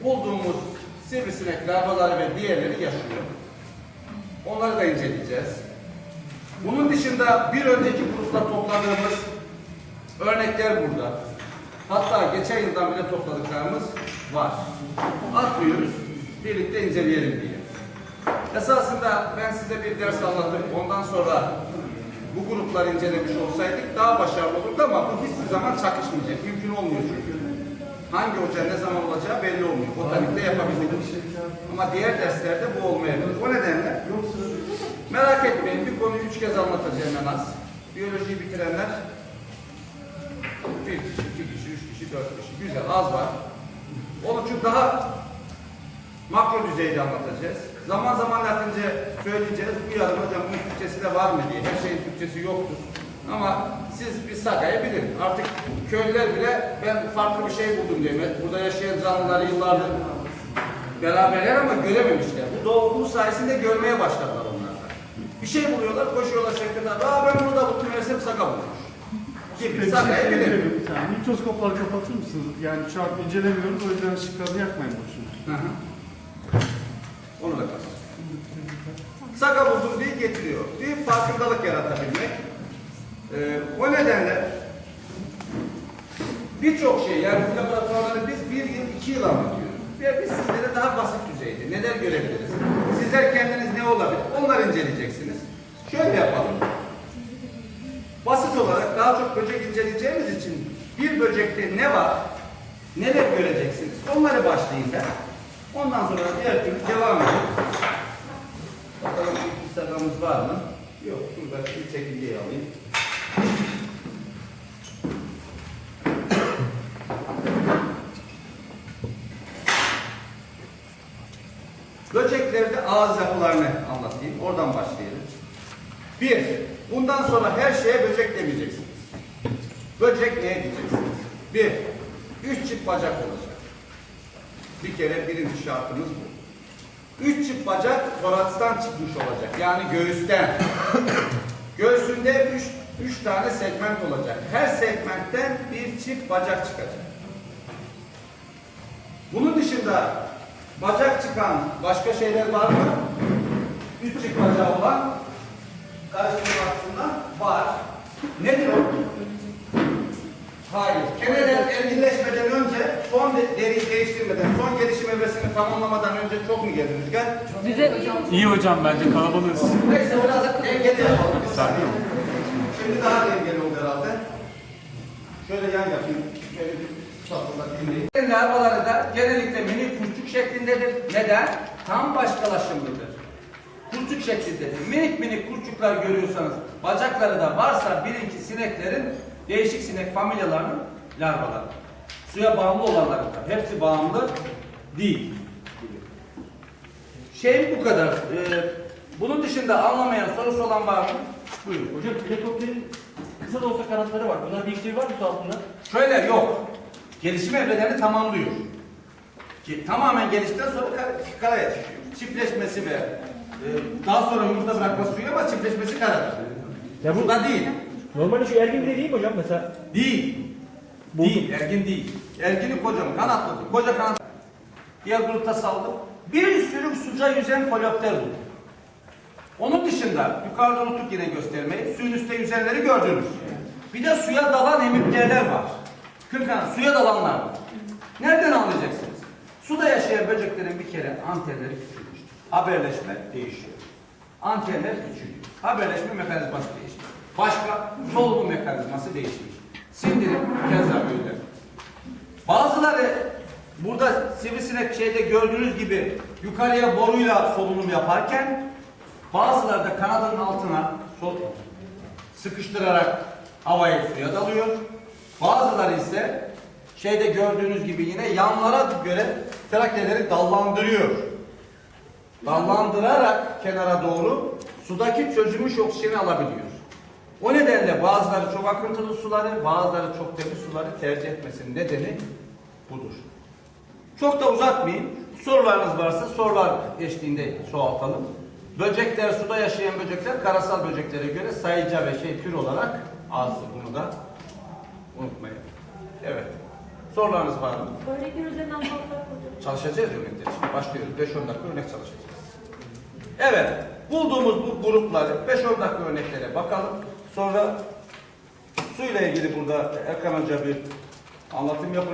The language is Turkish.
bulduğumuz sivrisinek larvaları ve diğerleri yaşıyor. Onları da inceleyeceğiz. Bunun dışında bir önceki grupla topladığımız örnekler burada. Hatta geçen yıldan bile topladıklarımız var. Atmıyoruz, birlikte inceleyelim diye. Esasında ben size bir ders anlatıp ondan sonra bu grupları incelemiş olsaydık daha başarılı olurdu ama bu hiçbir zaman çakışmayacak. Mümkün olmuyor çünkü. Hangi hoca ne zaman olacağı belli olmuyor. Botanikte yapabildik. Ama diğer derslerde bu olmayabilir. O nedenle merak etmeyin bir konuyu üç kez anlatacağım en az. Biyolojiyi bitirenler bir kişi, iki kişi, üç kişi, dört kişi. Güzel, az var. Onun için daha makro düzeyde anlatacağız. Zaman zaman Latince söyleyeceğiz. Bu yarın hocam bunun Türkçesi de var mı diye. Her şeyin Türkçesi yoktur. Ama siz bir sagayı bilin. Artık köylüler bile ben farklı bir şey buldum diyor. Burada yaşayan canlıları yıllardır beraberler ama görememişler. Bu doğruluğu sayesinde görmeye başladılar onlar da. Bir şey buluyorlar, koşuyorlar şeklinde. Aa ben bunu da buldum, meğersem saga bulmuş. Gibi sagayı bilin. Yani mikroskopları kapatır mısınız? Yani şu an incelemiyoruz o yüzden ışıklarını yakmayın boşuna. Onu da kas. Saga buldum diye getiriyor. Bir farkındalık yaratabilmek. Ee, o nedenle birçok şey yani bu laboratuvarları biz bir yıl, iki yıl anlatıyoruz. Ve biz sizlere daha basit düzeyde neler görebiliriz? Sizler kendiniz ne olabilir? Onları inceleyeceksiniz. Şöyle yapalım. Basit olarak daha çok böcek inceleyeceğimiz için bir böcekte ne var, neler göreceksiniz? Onları başlayayım ben. Ondan sonra diğer türlü devam edelim. Bakalım Instagram'ımız var mı? Yok. Şurada bir çekirgeyi alayım. Böceklerde ağız yapılarını anlatayım. Oradan başlayalım. Bir, bundan sonra her şeye böcek demeyeceksiniz. Böcek ne diyeceksiniz? Bir, üç çift bacak olacak. Bir kere birinci şartımız bu. Üç çift bacak torakstan çıkmış olacak. Yani göğüsten. Göğsünde üç, üç tane segment olacak. Her segmentten bir çift bacak çıkacak. Bunun dışında bacak çıkan başka şeyler var mı? Üç çift bacağı olan karşılığı aslında var. Nedir o? Hayır. Keneler evcilleşmeden önce, son de, deriyi değiştirmeden, son gelişim evresini tamamlamadan önce çok mu geldi Rüzgar? Bize İyi hocam bence kalabalığız. Neyse biraz dengeli yapalım. Sakin. Şimdi daha dengeli oldu herhalde. Şöyle yan yapayım. Şöyle bir dinleyin. Larvaları da genellikle mini kurçuk şeklindedir. Neden? Tam başkalaşımlıdır. Kurçuk şeklindedir. Minik minik kurçuklar görüyorsanız, bacakları da varsa ki sineklerin değişik sinek familyalarının larvaları. Suya bağımlı olanları da. Hepsi bağımlı değil. Şey bu kadar. Ee, bunun dışında anlamayan sorusu olan var mı? Buyurun. hocam helikopterin kısa da olsa kanatları var. Bunlar bir işlevi var mı su altında? Şöyle yok. Gelişim evrelerini tamamlıyor. Ki, tamamen geliştikten sonra kar- karaya çıkıyor. Çiftleşmesi ve e, daha sonra yumurta bırakması suyu ama çiftleşmesi karada. Ya bu- Suda değil. Normalde şu ergin bile değil mi hocam mesela? Değil. Değil. Ergin değil. Ergini kocam kanatlıdır. Koca kanat. Diğer grupta saldım. Bir sürü suca yüzen kolopter buldum. Onun dışında yukarıda unuttuk yine göstermeyi. Suyun üstte yüzenleri gördünüz. Bir de suya dalan hemipterler var. Kırkan suya dalanlar var. Nereden anlayacaksınız? Suda yaşayan böceklerin bir kere antenleri küçülmüştür. Haberleşme değişiyor. Antenler küçülüyor. Haberleşme mekanizması değişiyor. Başka solunum mekanizması değişmiş. Sindirim keza böyle. Bazıları burada sivrisinek şeyde gördüğünüz gibi yukarıya boruyla solunum yaparken bazıları da kanadının altına sol sıkıştırarak havayı suya dalıyor. Bazıları ise şeyde gördüğünüz gibi yine yanlara göre trakeleri dallandırıyor. Dallandırarak kenara doğru sudaki çözülmüş oksijeni alabiliyor. O nedenle bazıları çok akıntılı suları, bazıları çok temiz suları tercih etmesinin nedeni budur. Çok da uzatmayayım. Sorularınız varsa sorular eşliğinde çoğaltalım. Böcekler, suda yaşayan böcekler karasal böceklere göre sayıca ve şey tür olarak azdır. Bunu da unutmayın. Evet. Sorularınız var mı? Örnekler üzerinden hocam. Çalışacağız örnekler için. Başlıyoruz. 5-10 dakika örnek çalışacağız. Evet. Bulduğumuz bu grupları 5-10 dakika örneklere bakalım. Sonra suyla ilgili burada Erkan Hoca bir anlatım yapacak.